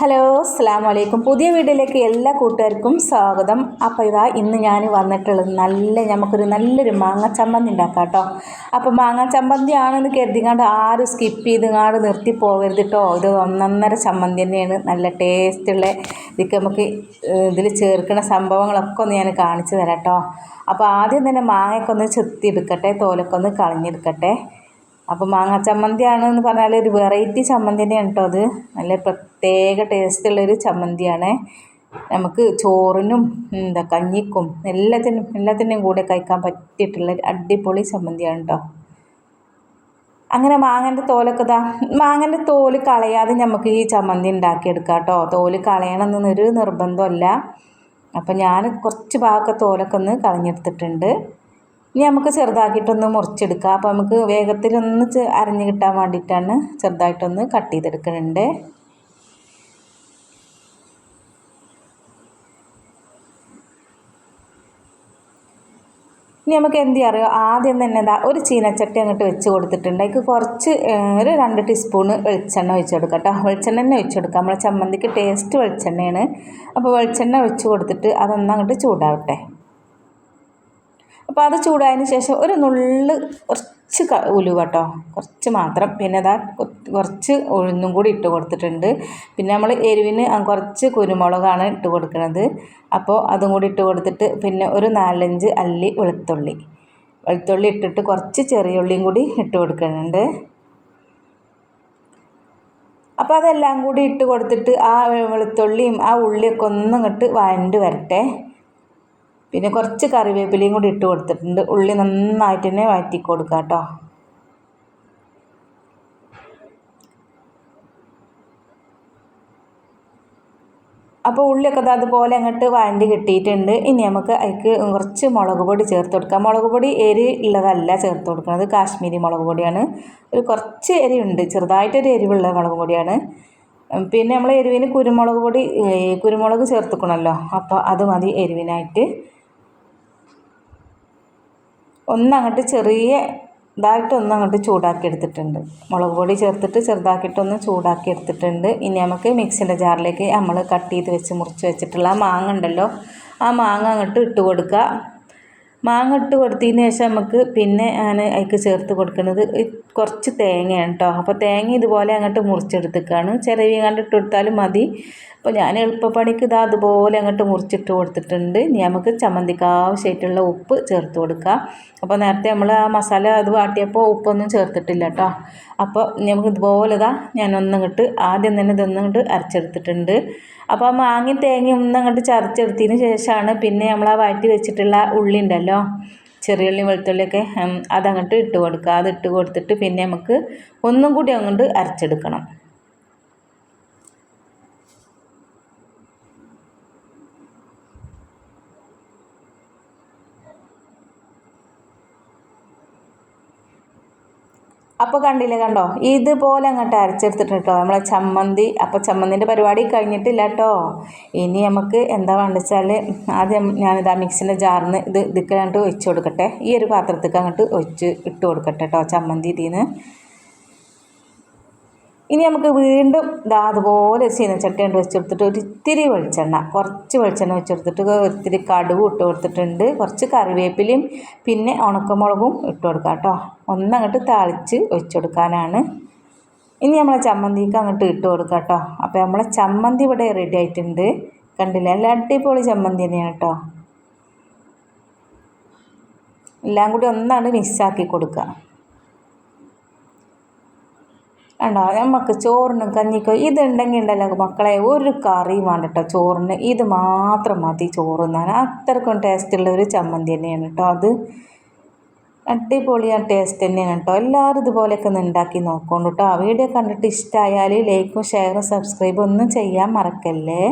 Hello അസ്സാം വലൈക്കും പുതിയ വീഡിയോയിലേക്ക് എല്ലാ കൂട്ടുകാർക്കും സ്വാഗതം. അപ്പോൾ ഇതാ ഇന്ന് ഞാൻ വന്നിട്ടുള്ളത് നല്ല നമുക്കൊരു നല്ലൊരു മാങ്ങ ചമ്മന്തി ഉണ്ടാക്കാം കേട്ടോ. അപ്പോൾ മാങ്ങ ചമ്മന്തി ആണെന്ന് കരുതിങ്ങാണ്ട് ആരും സ്കിപ്പ് ചെയ്തുങ്ങാണ്ട് നിർത്തി പോകരുത് കേട്ടോ. ഇത് ഒന്നൊന്നര ചമ്മന്തി തന്നെയാണ്. നല്ല ടേസ്റ്റുള്ള ഇതൊക്കെ നമുക്ക് ഇതിൽ ചേർക്കുന്ന സംഭവങ്ങളൊക്കെ ഒന്ന് ഞാൻ കാണിച്ചു തരാം കേട്ടോ. അപ്പോൾ ആദ്യം തന്നെ മാങ്ങയൊക്കെ ഒന്ന് ചെത്തി എടുക്കട്ടെ തോലൊക്കെ ഒന്ന് കളഞ്ഞെടുക്കട്ടെ. അപ്പോൾ മാങ്ങ ചമ്മന്തിയാണ് എന്ന് പറഞ്ഞാൽ ഒരു വെറൈറ്റി ചമ്മന്തി തന്നെയാണ് കേട്ടോ അത്. നല്ല പ്രത്യേക ടേസ്റ്റുള്ളൊരു ചമ്മന്തിയാണ്. നമുക്ക് ചോറിനും എന്താ കഞ്ഞിക്കും എല്ലാത്തിനും എല്ലാത്തിന്റെയും കൂടെ കഴിക്കാൻ പറ്റിയിട്ടുള്ള അടിപൊളി ചമ്മന്തിയാണ് കേട്ടോ അങ്ങനെ മാങ്ങന്റെ തോലൊക്കെ ഇതാ മാങ്ങന്റെ തോൽ കളയാതെ നമുക്ക് ഈ ചമ്മന്തി ഉണ്ടാക്കിയെടുക്കാം കേട്ടോ തോൽ കളയണമെന്നൊരു നിർബന്ധമല്ല അപ്പം ഞാൻ കുറച്ച് ഭാഗമൊക്കെ തോലൊക്കെ ഒന്ന് കളഞ്ഞെടുത്തിട്ടുണ്ട്. ഇനി നമുക്ക് ചെറുതാക്കിയിട്ടൊന്ന് മുറിച്ചെടുക്കാം. അപ്പോൾ നമുക്ക് വേഗത്തിലൊന്ന് അരഞ്ഞ് കിട്ടാൻ വേണ്ടിയിട്ടാണ് ചെറുതായിട്ടൊന്ന് കട്ട് ചെയ്തെടുക്കുന്നുണ്ട് ഇനി നമുക്ക് എന്ത് അറിയോ? ആദ്യം തന്നെ എന്താ ഒരു ചീനച്ചട്ടി അങ്ങോട്ട് വെച്ച് കൊടുത്തിട്ടുണ്ട്. അതിക്ക് കുറച്ച് ഒരു രണ്ട് ടീസ്പൂണ് വെളിച്ചെണ്ണ ഒഴിച്ച് കൊടുക്കാം കേട്ടോ. വെളിച്ചെണ്ണ തന്നെ ഒഴിച്ച് കൊടുക്കാം. നമ്മളെ ചമ്മന്തിക്ക് ടേസ്റ്റ് വെളിച്ചെണ്ണയാണ്. അപ്പോൾ വെളിച്ചെണ്ണ ഒഴിച്ച് കൊടുത്തിട്ട് അതൊന്നങ്ങോട്ട് ചൂടാവട്ടെ. അപ്പോൾ അത് ചൂടായതിന് ശേഷം ഒരു നുള്ള് കുറച്ച് ഉലുവ കേട്ടോ കുറച്ച് മാത്രം. പിന്നെ അതാ കുറച്ച് ഉഴുന്നും കൂടി ഇട്ട് കൊടുത്തിട്ടുണ്ട്. പിന്നെ നമ്മൾ എരിവിന് കുറച്ച് കുരുമുളകാണ് ഇട്ട് കൊടുക്കുന്നത് അപ്പോൾ അതും കൂടി ഇട്ട് കൊടുത്തിട്ട് പിന്നെ ഒരു നാലഞ്ച് അല്ലി വെളുത്തുള്ളി. വെളുത്തുള്ളി ഇട്ടിട്ട് കുറച്ച് ചെറിയ ഉള്ളിയും കൂടി ഇട്ട് കൊടുക്കുന്നുണ്ട് അപ്പോൾ അതെല്ലാം കൂടി ഇട്ട് കൊടുത്തിട്ട് ആ വെളുത്തുള്ളിയും ആ ഉള്ളിയൊക്കെ ഒന്നും ഇങ്ങോട്ട് വഴണ്ട് വരട്ടെ. പിന്നെ കുറച്ച് കറിവേപ്പിലയും കൂടി ഇട്ട് കൊടുത്തിട്ടുണ്ട്. ഉള്ളി നന്നായിട്ട് തന്നെ വഴറ്റി കൊടുക്കുക കേട്ടോ. അപ്പോൾ ഉള്ളിയൊക്കെ അതുപോലെ അങ്ങോട്ട് വഴണ്ടി കിട്ടിയിട്ടുണ്ട്. ഇനി നമുക്ക് അതിക്ക് കുറച്ച് മുളക് പൊടി ചേർത്ത് കൊടുക്കാം. മുളക് പൊടി എരി ഉള്ളതല്ല ചേർത്ത് കൊടുക്കുന്നത്. കാശ്മീരി മുളക് പൊടിയാണ്. ഒരു കുറച്ച് എരിവുണ്ട് ചെറുതായിട്ടൊരു എരിവുള്ള മുളക് പൊടിയാണ്. പിന്നെ നമ്മൾ എരിവിന് കുരുമുളക് പൊടി കുരുമുളക് ചേർത്തുക്കണമല്ലോ. അപ്പോൾ അത് മതി എരിവിനായിട്ട്. ഒന്നങ്ങോട്ട് ചെറിയ ഇതായിട്ട് ഒന്നങ്ങോട്ട് ചൂടാക്കി എടുത്തിട്ടുണ്ട്. മുളക് പൊടി ചേർത്തിട്ട് ചെറുതാക്കിയിട്ടൊന്ന് ചൂടാക്കി എടുത്തിട്ടുണ്ട്. ഇനി നമുക്ക് മിക്സിന്റെ ജാറിലേക്ക് നമ്മൾ കട്ട് ചെയ്ത് വെച്ച് മുറിച്ച് വെച്ചിട്ടുള്ള മാങ്ങ ഉണ്ടല്ലോ ആ മാങ്ങ അങ്ങോട്ട് ഇട്ട് കൊടുക്കുക. മാങ്ങ ഇട്ട് കൊടുത്തതിന് ശേഷം നമുക്ക് പിന്നെ ഞാൻ അതിക്ക് ചേർത്ത് കൊടുക്കുന്നത്. കുറച്ച് തേങ്ങയാണ് കേട്ടോ അപ്പോൾ തേങ്ങ ഇതുപോലെ അങ്ങോട്ട് മുറിച്ചെടുത്തേക്കാണ്. ചിലവ് കണ്ടിട്ട് കൊടുത്താലും മതി. അപ്പോൾ ഞാൻ എളുപ്പപ്പണിക്ക് ഇതാ അതുപോലെ അങ്ങോട്ട് മുറിച്ചിട്ട് കൊടുത്തിട്ടുണ്ട്. ഇനി നമുക്ക് ചമ്മന്തിക്ക് ആവശ്യമായിട്ടുള്ള ഉപ്പ് ചേർത്ത് കൊടുക്കുക അപ്പോൾ നേരത്തെ നമ്മൾ ആ മസാല അത് വാട്ടിയപ്പോൾ ഉപ്പൊന്നും ചേർത്തിട്ടില്ല കേട്ടോ അപ്പോൾ നമുക്ക് ഇതുപോലെ ഇതാ ഞാൻ ഒന്നങ്ങോട്ട് ആദ്യം തന്നെ ഇതൊന്നിങ്ങോട്ട് അരച്ചെടുത്തിട്ടുണ്ട്. അപ്പോൾ ആ മാങ്ങി തേങ്ങ ഒന്നങ്ങോട്ട് ചതച്ചെടുത്തതിന് ശേഷമാണ് പിന്നെ നമ്മൾ ആ വാറ്റി വെച്ചിട്ടുള്ള ഉള്ളി ഉണ്ടല്ലോ ചെറിയുള്ളി വെളുത്തുള്ളിയൊക്കെ അതങ്ങോട്ട് ഇട്ട് കൊടുക്കുക. അതിട്ട് കൊടുത്തിട്ട് പിന്നെ നമുക്ക് ഒന്നും കൂടി അങ്ങോട്ട് അരച്ചെടുക്കണം. അപ്പോൾ കണ്ടില്ലേ കണ്ടോ? ഇതുപോലെ അങ്ങോട്ട് അരച്ചെടുത്തിട്ട് കേട്ടോ നമ്മളെ ചമ്മന്തി. അപ്പോൾ ചമ്മന്തിന്റെ പരിപാടി കഴിഞ്ഞിട്ടില്ല കേട്ടോ ഇനി നമുക്ക് എന്താ വേണ്ട വെച്ചാൽ ആദ്യം ഞാനിതാ മിക്സിന്റെ ജാറിന് ഇത് ഇതൊക്കെ അങ്ങോട്ട് ഒഴിച്ചു കൊടുക്കട്ടെ. ഈ ഒരു പാത്രത്തേക്ക് അങ്ങോട്ട് ഒഴിച്ച് ഇട്ട് കൊടുക്കട്ടെ കേട്ടോ ചമ്മന്തി ഇതിൽ നിന്ന് ഇനി നമുക്ക് വീണ്ടും ഇതാ അതുപോലെ ചീനച്ചട്ടി കൊണ്ട് വെച്ചെടുത്തിട്ട് ഒരു ഇത്തിരി വെളിച്ചെണ്ണ കുറച്ച് വെളിച്ചെണ്ണ വെച്ചെടുത്തിട്ട് ഒത്തിരി കടുവ് ഇട്ട് കൊടുത്തിട്ടുണ്ട് കുറച്ച് കറിവേപ്പിലയും പിന്നെ ഉണക്കമുളകും ഇട്ട് കൊടുക്കാം കേട്ടോ. ഒന്നങ്ങോട്ട് താളിച്ച് വെച്ചെടുക്കാനാണ് ഇനി നമ്മളെ ചമ്മന്തിക്ക് അങ്ങോട്ട് ഇട്ട് കൊടുക്കാം കേട്ടോ. അപ്പോൾ നമ്മളെ ചമ്മന്തി ഇവിടെ റെഡി ആയിട്ടുണ്ട്. കണ്ടില്ലേ? നല്ല അടിപൊളി ചമ്മന്തി തന്നെയാണ് കേട്ടോ. എല്ലാം കൂടി ഒന്നാണ് മിക്സാക്കി കൊടുക്കുക. കണ്ടോ? നമുക്ക് ചോറിനും കഞ്ഞിക്കോ ഇതുണ്ടെങ്കിൽ ഉണ്ടല്ലോ മക്കളെ ഒരു കറിയും വേണ്ട കേട്ടോ ചോറിന്. ഇത് മാത്രം മതി ചോറ് തിന്നാൻ. അത്രക്കും ടേസ്റ്റുള്ള ഒരു ചമ്മന്തി തന്നെയാണ് കേട്ടോ അത്. അടിപൊളിയാണ് ടേസ്റ്റ് തന്നെയാണ് കേട്ടോ എല്ലാവരും ഇതുപോലെയൊക്കെ ഒന്ന് ഉണ്ടാക്കി നോക്കോണ്ട് കേട്ടോ വീഡിയോ കണ്ടിട്ട് ഇഷ്ടമായാൽ ലൈക്കും ഷെയറും സബ്സ്ക്രൈബും ഒന്നും ചെയ്യാൻ മറക്കല്ലേ?